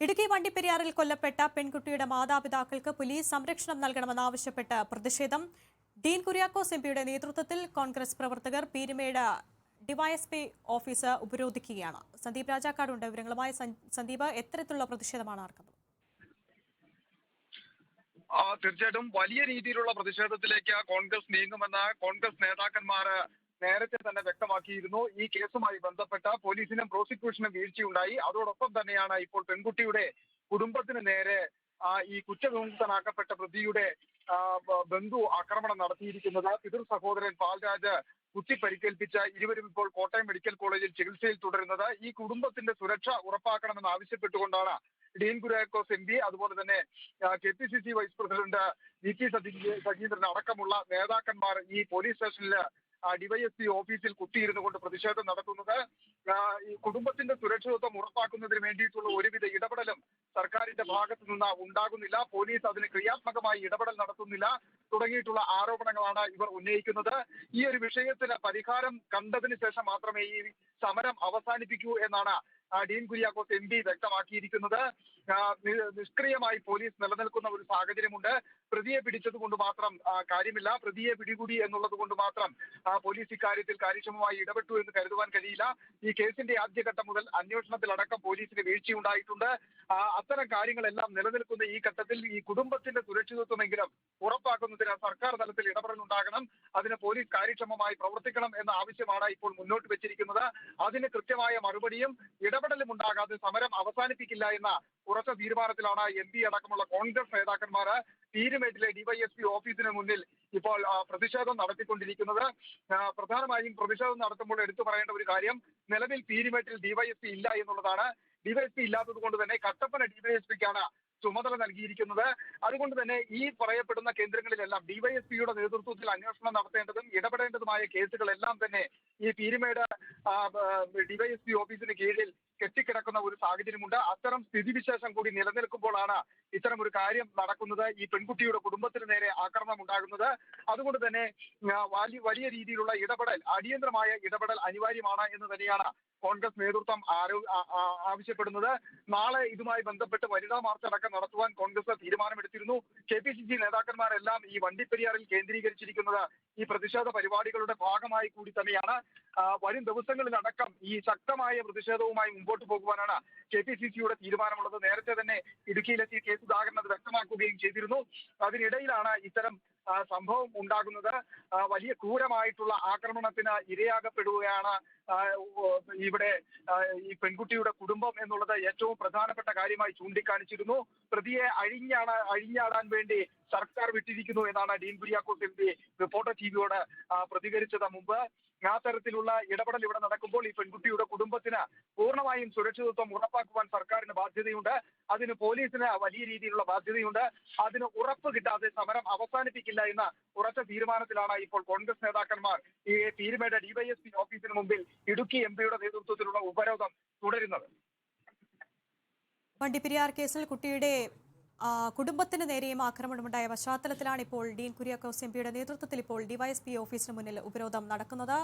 ഇടുക്കി വണ്ടിപ്പെരിയാറിൽ കൊല്ലപ്പെട്ട പെൺകുട്ടിയുടെ മാതാപിതാക്കൾക്ക് പോലീസ് സംരക്ഷണം നൽകണമെന്നാവശ്യപ്പെട്ട് പ്രതിഷേധം. ഡീൻ കുര്യാക്കോസ് എംപിയുടെ നേതൃത്വത്തിൽ കോൺഗ്രസ് പ്രവർത്തകർ പീരുമേട് ഡിവൈഎസ്പി ഓഫീസ് ഉപരോധിക്കുകയാണ്. സന്ദീപ് രാജാക്കാടുണ്ട് വിവരങ്ങളുമായി. സന്ദീപ് എത്തരത്തിലുള്ള പ്രതിഷേധമാണ് നടക്കുന്നത് ആ, തീർച്ചയായിട്ടും വലിയ രീതിയിലുള്ള പ്രതിഷേധത്തിലേക്ക് കോൺഗ്രസ് നീങ്ങുമെന്ന് കോൺഗ്രസ് നേതാക്കന്മാര് നേരത്തെ തന്നെ വ്യക്തമാക്കിയിരുന്നു. ഈ കേസുമായി ബന്ധപ്പെട്ട പോലീസിനും പ്രോസിക്യൂഷനും വീഴ്ചയുണ്ടായി. അതോടൊപ്പം തന്നെയാണ് ഇപ്പോൾ പെൺകുട്ടിയുടെ കുടുംബത്തിന് നേരെ ഈ കുറ്റവിമുക്തനാക്കപ്പെട്ട പ്രതിയുടെ ബന്ധു ആക്രമണം നടത്തിയിരിക്കുന്നത്. പിതൃ സഹോദരൻ പാൽരാജ് കുത്തി പരിക്കേൽപ്പിച്ച ഇരുവരും ഇപ്പോൾ കോട്ടയം മെഡിക്കൽ കോളേജിൽ ചികിത്സയിൽ തുടരുന്നത്. ഈ കുടുംബത്തിന്റെ സുരക്ഷ ഉറപ്പാക്കണമെന്ന് ആവശ്യപ്പെട്ടുകൊണ്ടാണ് ഡീൻ കുര്യാക്കോസ് എം പി അതുപോലെ തന്നെ K P C C vice president V P Sajeendran അടക്കമുള്ള നേതാക്കന്മാർ ഈ പോലീസ് സ്റ്റേഷനിൽ ഡിവൈഎസ്പി ഓഫീസിൽ കുത്തിയിരുന്നു കൊണ്ട് പ്രതിഷേധം നടത്തുന്നത് ഈ കുടുംബത്തിന്റെ സുരക്ഷിതത്വം ഉറപ്പാക്കുന്നതിന് വേണ്ടിയിട്ടുള്ള ഒരുവിധ ഇടപെടലും സർക്കാരിന്റെ ഭാഗത്തു നിന്ന് ഉണ്ടാകുന്നില്ല. പോലീസ് അതിന് ക്രിയാത്മകമായി ഇടപെടൽ നടത്തുന്നില്ല തുടങ്ങിയിട്ടുള്ള ആരോപണങ്ങളാണ് ഇവർ ഉന്നയിക്കുന്നത്. ഈ ഒരു വിഷയത്തിന് പരിഹാരം കണ്ടതിന് ശേഷം മാത്രമേ ഈ സമരം അവസാനിപ്പിക്കൂ എന്നാണ് ഡീൻ കുര്യാക്കോസ് എം പി വ്യക്തമാക്കിയിരിക്കുന്നത്. നിഷ്ക്രിയമായി പോലീസ് നിലനിൽക്കുന്ന ഒരു സാഹചര്യമുണ്ട്. പ്രതിയെ പിടിച്ചത് കൊണ്ട് മാത്രം കാര്യമില്ല. പ്രതിയെ പിടികൂടി എന്നുള്ളത് കൊണ്ട് മാത്രം പോലീസ് ഇക്കാര്യത്തിൽ കാര്യക്ഷമമായി ഇടപെട്ടു എന്ന് കരുതുവാൻ കഴിയില്ല. ഈ കേസിന്റെ ആദ്യഘട്ടം മുതൽ അന്വേഷണത്തിലടക്കം പോലീസിന് വീഴ്ചയുണ്ടായിട്ടുണ്ട്. അത്തരം കാര്യങ്ങളെല്ലാം നിലനിൽക്കുന്ന ഈ ഘട്ടത്തിൽ ഈ കുടുംബത്തിന്റെ സുരക്ഷിതത്വമെങ്കിലും ഉറപ്പാക്കുന്നതിന് സർക്കാർ തലത്തിൽ ഇടപെടൽ ഉണ്ടാകണം അതിന് പോലീസ് കാര്യക്ഷമമായി പ്രവർത്തിക്കണം എന്ന ആവശ്യമാണ് ഇപ്പോൾ മുന്നോട്ട് വെച്ചിരിക്കുന്നത്. അതിന് കൃത്യമായ മറുപടിയും ഇടപെടലും ഉണ്ടാകാതെ സമരം അവസാനിപ്പിക്കില്ല എന്ന ഉറച്ച തീരുമാനത്തിലാണ് എം പി അടക്കമുള്ള കോൺഗ്രസ് നേതാക്കന്മാർ പീരുമേട്ടിലെ ഡിവൈഎസ്പി ഓഫീസിന് മുന്നിൽ ഇപ്പോൾ പ്രതിഷേധം നടത്തിക്കൊണ്ടിരിക്കുന്നത്. പ്രധാനമായും പ്രതിഷേധം നടത്തുമ്പോൾ എടുത്തു പറയേണ്ട ഒരു കാര്യം നിലവിൽ പീരുമേട്ടിൽ ഡിവൈഎസ്പി ഇല്ല എന്നുള്ളതാണ്. ഡിവൈഎസ്പി ഇല്ലാത്തത് കൊണ്ട് തന്നെ കട്ടപ്പന ഡിവൈഎസ്പിക്കാണ് ചുമതല നൽകിയിരിക്കുന്നത്. അതുകൊണ്ട് തന്നെ ഈ പറയപ്പെടുന്ന കേന്ദ്രങ്ങളിലെല്ലാം ഡിവൈഎസ്പിയുടെ നേതൃത്വത്തിൽ അന്വേഷണം നടത്തേണ്ടതും ഇടപെടേണ്ടതുമായ കേസുകളെല്ലാം തന്നെ ഈ പീരുമേട് ഡിവൈഎസ്പി ഓഫീസിന് കീഴിൽ കെട്ടിക്കിടക്കുന്ന ഒരു സാഹചര്യമുണ്ട്. അത്തരം സ്ഥിതിവിശേഷം കൂടി നിലനിൽക്കുമ്പോഴാണ് ഇത്തരം ഒരു കാര്യം നടക്കുന്നത്. ഈ പെൺകുട്ടിയുടെ കുടുംബത്തിന് നേരെ ആക്രമണം ഉണ്ടാകുന്നത് അതുകൊണ്ട് തന്നെ വലിയ വലിയ രീതിയിലുള്ള ഇടപെടൽ അടിയന്തരമായ ഇടപെടൽ അനിവാര്യമാണ് എന്ന് തന്നെയാണ് കോൺഗ്രസ് നേതൃത്വം ആവശ്യപ്പെടുന്നത്. നാളെ ഇതുമായി ബന്ധപ്പെട്ട് വനിതാ മാർച്ച് അടക്കം നടത്തുവാൻ കോൺഗ്രസ് തീരുമാനമെടുത്തിരുന്നു. കെ പി സി സി നേതാക്കന്മാരെല്ലാം ഈ വണ്ടിപ്പെരിയാറിൽ കേന്ദ്രീകരിച്ചിരിക്കുന്നത് ഈ പ്രതിഷേധ പരിപാടികളുടെ ഭാഗമായി കൂടി തന്നെയാണ്. വരും ദിവസങ്ങളിലടക്കം ഈ ശക്തമായ പ്രതിഷേധവുമായി മുമ്പോട്ട് പോകുവാനാണ് കെ പി സി സിയുടെ തീരുമാനമുള്ളത്. നേരത്തെ തന്നെ ഇടുക്കിയിലെത്തിയ കെ സുധാകരൻ അത് വ്യക്തമാക്കുകയും ചെയ്തിരുന്നു. അതിനിടയിലാണ് ഇത്തരം സംഭവം ഉണ്ടാകുന്നത്. വലിയ ക്രൂരമായിട്ടുള്ള ആക്രമണത്തിന് ഇരയാകപ്പെടുകയാണ് ഇവിടെ ഈ പെൺകുട്ടിയുടെ കുടുംബം എന്നുള്ളത് ഏറ്റവും പ്രധാനപ്പെട്ട കാര്യമായി ചൂണ്ടിക്കാണിച്ചിരുന്നു. പ്രതിയെ അഴിഞ്ഞാണ് അഴിഞ്ഞാടാൻ വേണ്ടി സർക്കാർ വിട്ടിരിക്കുന്നു എന്നാണ് Dean Kuriakose M P reporter ടിവിയോട് പ്രതികരിച്ചത്. മുമ്പ് ആ തരത്തിലുള്ള ഇടപെടൽ ഇവിടെ നടക്കുമ്പോൾ ഈ പെൺകുട്ടിയുടെ കുടുംബത്തിന് പൂർണമായും സുരക്ഷിതത്വം ഉറപ്പാക്കുവാൻ സർക്കാരിന് ബാധ്യതയുണ്ട്. അതിന് പോലീസിന് വലിയ രീതിയിലുള്ള ബാധ്യതയുണ്ട്. അതിന് ഉറപ്പ് കിട്ടാതെ സമരം അവസാനിപ്പിക്കില്ല എന്ന ഉറച്ച തീരുമാനത്തിലാണ് ഇപ്പോൾ കോൺഗ്രസ് നേതാക്കന്മാർ ഈ പീരുമേട് ഡിവൈഎസ്പി ഓഫീസിന് മുമ്പിൽ ഇടുക്കി എം പിയുടെ നേതൃത്വത്തിലുള്ള ഉപരോധം തുടരുന്നത്. വണ്ടിപ്പെരിയാർ കേസിൽ കുട്ടിയുടെ കുടുംബത്തിന് നേരെയും ആക്രമണമുണ്ടായ പശ്ചാത്തലത്തിലാണ് ഇപ്പോൾ ഡീൻ കുര്യാക്കോസ് എംപിയുടെ നേതൃത്വത്തിൽ ഇപ്പോൾ ഡിവൈഎസ്പി ഓഫീസിന് മുന്നിൽ ഉപരോധം നടക്കുന്നത്.